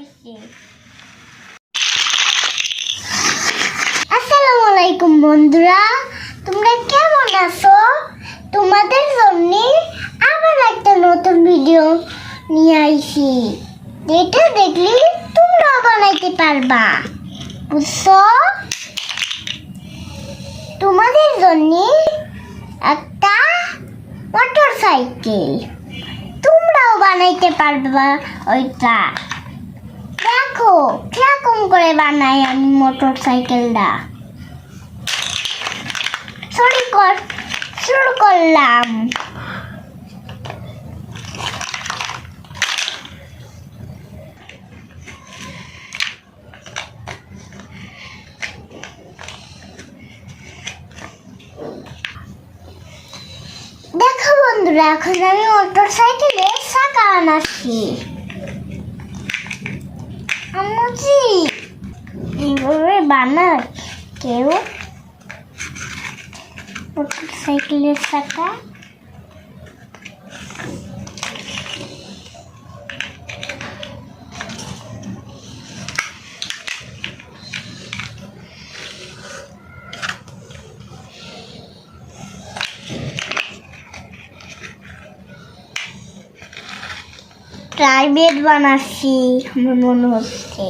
হয়েছে বন্ধুরা, তোমরা কেমন আছো? তোমাদের জন্য আবার একটা নতুন ভিডিও নিয়ে যেটা দেখলে তোমরা বানাইতে পারবা। বুঝছ? তোমাদের জন্য একটা মোটর সাইকেল তোমরাও বানাইতে পারবা ওইটা। দেখো, কীরকম করে বানাই আমি মোটর সাইকেলটা শুরু কর, শুরু করলাম। দেখো বন্ধুরা, এখন আমি মোটর সাইকেলে চাকা আনাচ্ছি আমুজি এইভাবে বানায় কেউ মোটর সাইকেলের চাকা প্রাইভেট বানাচ্ছি, আমার মনে হচ্ছে।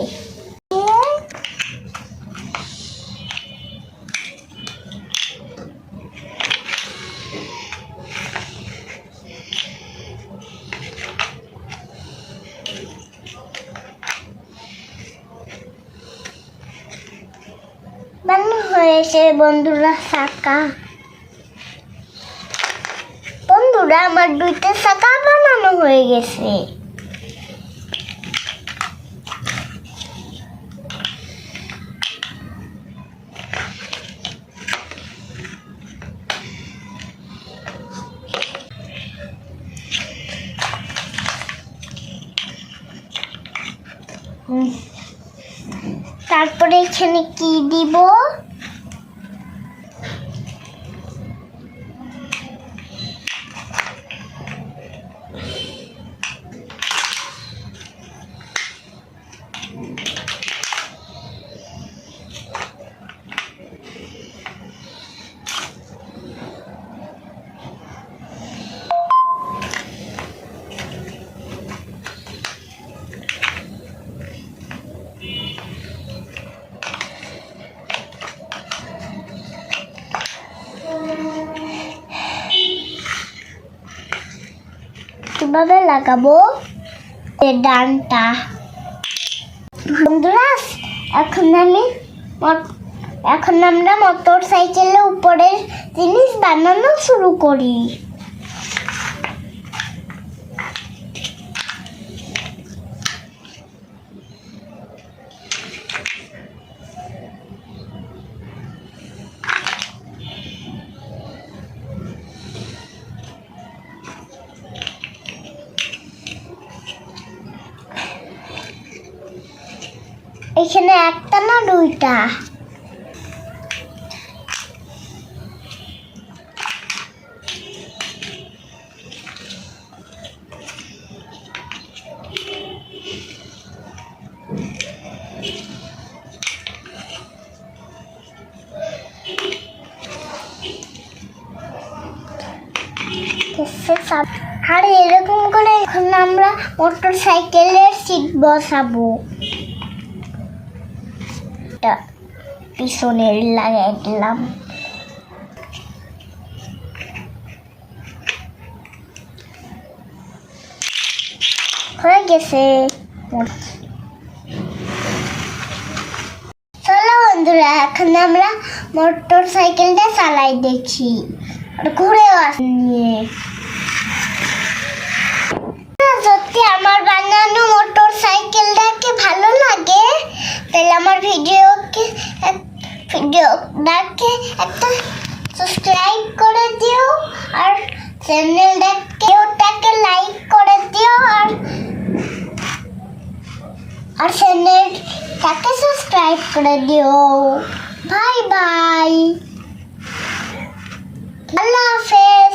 বানানো হয়েছে, বন্ধুরা চাকা বন্ধুরা, আমার দুইটা চাকা বানানো হয়ে গেছে। তারপরে এখানে কি দিব? কীভাবে লাগাবো? ডানটা। বন্ধুরা, এখন আমি এখন আমরা মোটর সাইকেলের উপরের জিনিস বানানো শুরু করি। এখানে একটা না দুইটা? আর এরকম করে এখন আমরা মোটর সাইকেলের সিট বসাবো। এটা পিছনের লাগাই হয়ে গেছে। চলো বন্ধুরা, এখন আমরা মোটর সাইকেলটা চালাই দেখি। আর ঘুরেও নিয়ে যদি আমার চ্যানেলটাকে ওটাকে লাইক করে দিও আর আর চ্যানেলটাকে সাবস্ক্রাইব করে দিও বাই বাই আল্লাহ হাফেজ